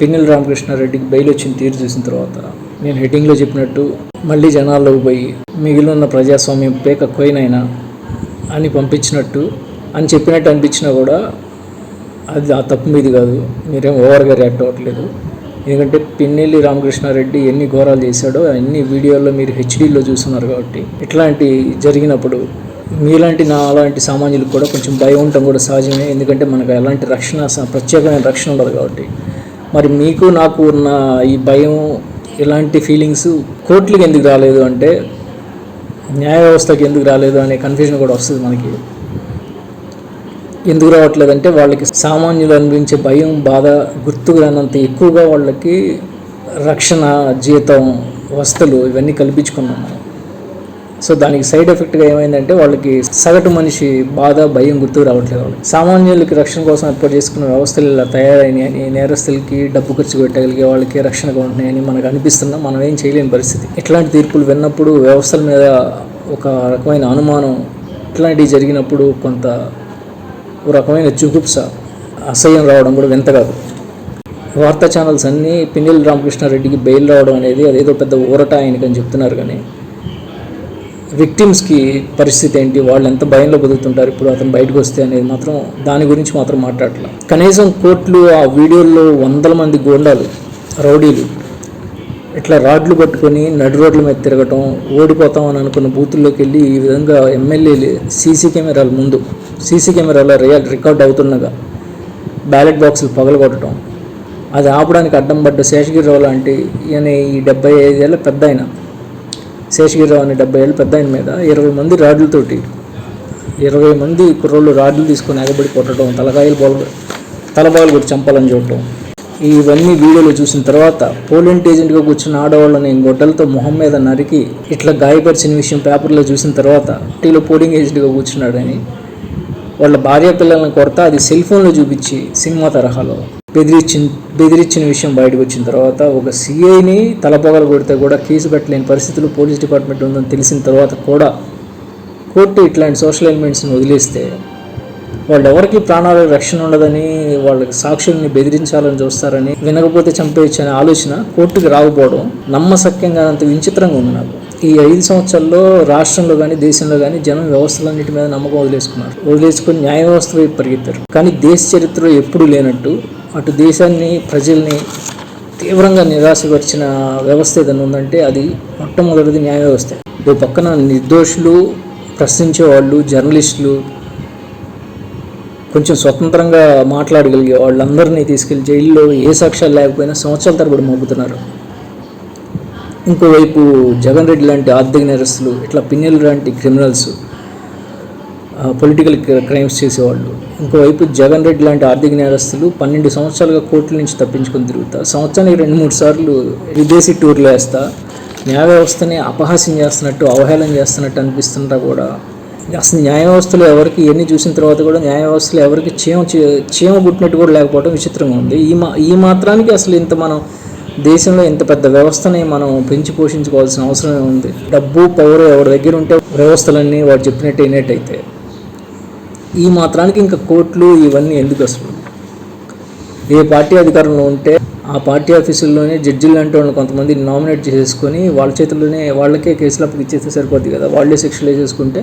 Pinnelli రామకృష్ణారెడ్డికి bail వచ్చిన తీరు చూసిన తర్వాత నేను హెడ్డింగ్లో చెప్పినట్టు మళ్ళీ జనాల్లోకి పోయి మిగిలిన ప్రజాస్వామ్యం పేక కోయినైనా అని పంపించినట్టు అని చెప్పినట్టు అనిపించినా కూడా అది ఆ తప్పు మీది కాదు. మీరేం ఓవర్గా రియాక్ట్ అవ్వట్లేదు. ఎందుకంటే పిన్నెల్లి రామకృష్ణారెడ్డి ఎన్ని ఘోరాలు చేశాడో అన్ని వీడియోల్లో మీరు హెచ్డీలో చూస్తున్నారు కాబట్టి ఇట్లాంటి జరిగినప్పుడు మీలాంటి నా అలాంటి సామాన్యులకు కూడా కొంచెం భయం ఉండటం కూడా సహజమే. ఎందుకంటే మనకు ఎలాంటి రక్షణ స- ప్రత్యేకమైన రక్షణ ఉండదు కాబట్టి మరి మీకు నాకు ఉన్న ఈ భయం ఇలాంటి ఫీలింగ్స్ కోర్టులకు ఎందుకు రాలేదు అంటే న్యాయ వ్యవస్థకి ఎందుకు రాలేదు అనే కన్ఫ్యూజన్ కూడా వస్తుంది మనకి. ఎందుకు రావట్లేదంటే వాళ్ళకి సామాన్యులు అనిపించే భయం బాధ గుర్తుకు రానంత ఎక్కువగా వాళ్ళకి రక్షణ జీతం వస్తువులు ఇవన్నీ కల్పించుకున్నాం మనం. సో దానికి సైడ్ ఎఫెక్ట్గా ఏమైందంటే వాళ్ళకి సగటు మనిషి బాధ భయం గుర్తుకు రావట్లేదు వాళ్ళకి. సామాన్యులకి రక్షణ కోసం ఏర్పాటు చేసుకున్న వ్యవస్థలు ఇలా తయారైనాయని నేరస్తులకి డబ్బు ఖర్చు పెట్టగలిగే వాళ్ళకి రక్షణగా ఉంటున్నాయని మనకు అనిపిస్తున్నా మనం ఏం చేయలేని పరిస్థితి. ఇట్లాంటి తీర్పులు విన్నప్పుడు వ్యవస్థల మీద ఒక రకమైన అనుమానం ఇట్లాంటివి జరిగినప్పుడు కొంత ఒక రకమైన జుగుప్స అసహ్యం రావడం కూడా వింత కాదు. వార్తా ఛానల్స్ అన్నీ పిన్నెల్లి రామకృష్ణారెడ్డికి బెయిల్ రావడం అనేది అదేదో పెద్ద ఊరట ఆయనకని చెప్తున్నారు కానీ విక్టిమ్స్కి పరిస్థితి ఏంటి? వాళ్ళు ఎంత భయంలో బతుకుతుంటారు? ఇప్పుడు అతను బయటకు వస్తే అనేది మాత్రం దాని గురించి మాత్రం మాట్లాడలే కనీసం కోర్టులు ఆ వీడియోల్లో వందల మంది గోండాలు రౌడీలు ఇట్లా రాడ్లు పట్టుకొని నడి రోడ్ల మీద తిరగటం ఓడిపోతాం అని అనుకున్న బూతుల్లోకి వెళ్ళి ఈ విధంగా ఎమ్మెల్యేలు సీసీ కెమెరాల ముందు సీసీ కెమెరాలో రియల్ రికార్డ్ అవుతుండగా బ్యాలెట్ బాక్సులు పగలగొట్టడం అది ఆపడానికి అడ్డం పడ్డ శేషగిరిరావు లాంటి ఈయన ఈ డెబ్బై ఐదేళ్ళ పెద్ద ఆయన శేషగిరిరావు అనే డెబ్బై ఏళ్ళు పెద్ద ఆయన మీద ఇరవై మంది రాడ్లతోటి ఇరవై మంది కుర్రోళ్ళు రాడ్లు తీసుకొని ఎగబడి కొట్టడం తలకాయలు బోల తలబాయలు కొట్టి చంపాలని చూడటం. ఇవన్నీ వీడియోలు చూసిన తర్వాత పోలింట్ ఏజెంట్గా కూర్చున్న ఆడవాళ్ళని గొడ్డలతో మొహం మీద నరికి ఇట్లా గాయపరిచిన విషయం పేపర్లో చూసిన తర్వాత టీలో పోలింగ్ ఏజెంట్గా కూర్చున్నాడని వాళ్ళ భార్య పిల్లల్ని కొరత అది సెల్ ఫోన్లో చూపించి సినిమా తరహాలో బెదిరించిన బెదిరించిన విషయం బయటకు వచ్చిన తర్వాత ఒక సిఐని తలపగలు కొడితే కూడా కేసు పెట్టలేని పరిస్థితులు పోలీస్ డిపార్ట్మెంట్ ఉందని తెలిసిన తర్వాత కూడా కోర్టు ఇట్లాంటి సోషల్ ఎలిమెంట్స్ని వదిలేస్తే వాళ్ళు ఎవరికి ప్రాణాల రక్షణ ఉండదని వాళ్ళకి సాక్షుల్ని బెదిరించాలని చూస్తారని వినకపోతే చంపేయచ్చు అనే ఆలోచన కోర్టుకి రాకపోవడం నమ్మసక్యంగా అంత విచిత్రంగా ఉంది నాకు. ఈ ఐదు సంవత్సరాల్లో రాష్ట్రంలో కానీ దేశంలో కానీ జనం వ్యవస్థలన్నిటి మీద నమ్మకం వదిలేసుకున్నారు. వదిలేసుకుని న్యాయ వ్యవస్థ వైపు పరిగెత్తారు. కానీ దేశ చరిత్రలో ఎప్పుడూ లేనట్టు అటు దేశాన్ని ప్రజల్ని తీవ్రంగా నిరాశపరిచిన వ్యవస్థ ఏదైనా ఉందంటే అది మొట్టమొదటిది న్యాయ వ్యవస్థ. ఓ పక్కన నిర్దోషులు ప్రశ్నించే వాళ్ళు జర్నలిస్టులు కొంచెం స్వతంత్రంగా మాట్లాడగలిగే వాళ్ళందరినీ తీసుకెళ్ళి జైల్లో ఏ సాక్ష్యాలు లేకపోయినా సంవత్సరాల తరబడి మోపుతున్నారు. ఇంకోవైపు జగన్ రెడ్డి లాంటి ఆర్థిక నేరస్తులు ఇట్లా పిన్నెలు లాంటి క్రిమినల్స్ పొలిటికల్ క్రైమ్స్ చేసేవాళ్ళు. ఇంకోవైపు జగన్ రెడ్డి లాంటి ఆర్థిక నేరస్తులు పన్నెండు సంవత్సరాలుగా కోర్టుల నుంచి తప్పించుకొని తిరుగుతా. సంవత్సరానికి రెండు మూడు సార్లు విదేశీ టూర్లు వేస్తా. న్యాయ వ్యవస్థని అపహాస్యం చేస్తున్నట్టు అవహేళన చేస్తున్నట్టు అనిపిస్తుంటా కూడా. అసలు న్యాయ వ్యవస్థలో ఎవరికి ఎన్ని చూసిన తర్వాత కూడా న్యాయ వ్యవస్థలో ఎవరికి చీమ చీమ పుట్టినట్టు కూడా లేకపోవడం విచిత్రంగా ఉంది. ఈ మా ఈ మాత్రానికి అసలు ఇంత మనం దేశంలో ఇంత పెద్ద వ్యవస్థని మనం పెంచి పోషించుకోవాల్సిన అవసరమే ఉంది. డబ్బు పవర్ ఎవరి దగ్గర ఉంటే వ్యవస్థలన్నీ వాడు చెప్పినట్టు అయినట్టయితే ఈ మాత్రానికి ఇంకా కోర్టులు ఇవన్నీ ఎందుకు అసలు? ఏ పార్టీ అధికారంలో ఉంటే ఆ పార్టీ ఆఫీసుల్లోనే జడ్జిలు లాంటి వాళ్ళు కొంతమంది నామినేట్ చేసేసుకొని వాళ్ళ చేతుల్లోనే వాళ్ళకే కేసులు అప్పుడు ఇచ్చేస్తే సరిపోద్ది కదా. వాళ్ళే శిక్షలు వేసేసుకుంటే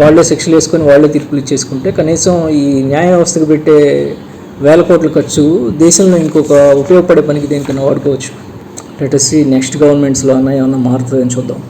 వాళ్ళే శిక్షలు వేసుకొని వాళ్ళే తీర్పులు ఇచ్చేసుకుంటే కనీసం ఈ న్యాయ వ్యవస్థకు పెట్టే వేల కోట్ల ఖర్చు దేశంలో ఇంకొక ఉపయోగపడే పనికి దేనికైనా వాడుకోవచ్చు. లెటర్సీ నెక్స్ట్ గవర్నమెంట్స్లో అన్న ఏమన్నా మారుతుందని చూద్దాం.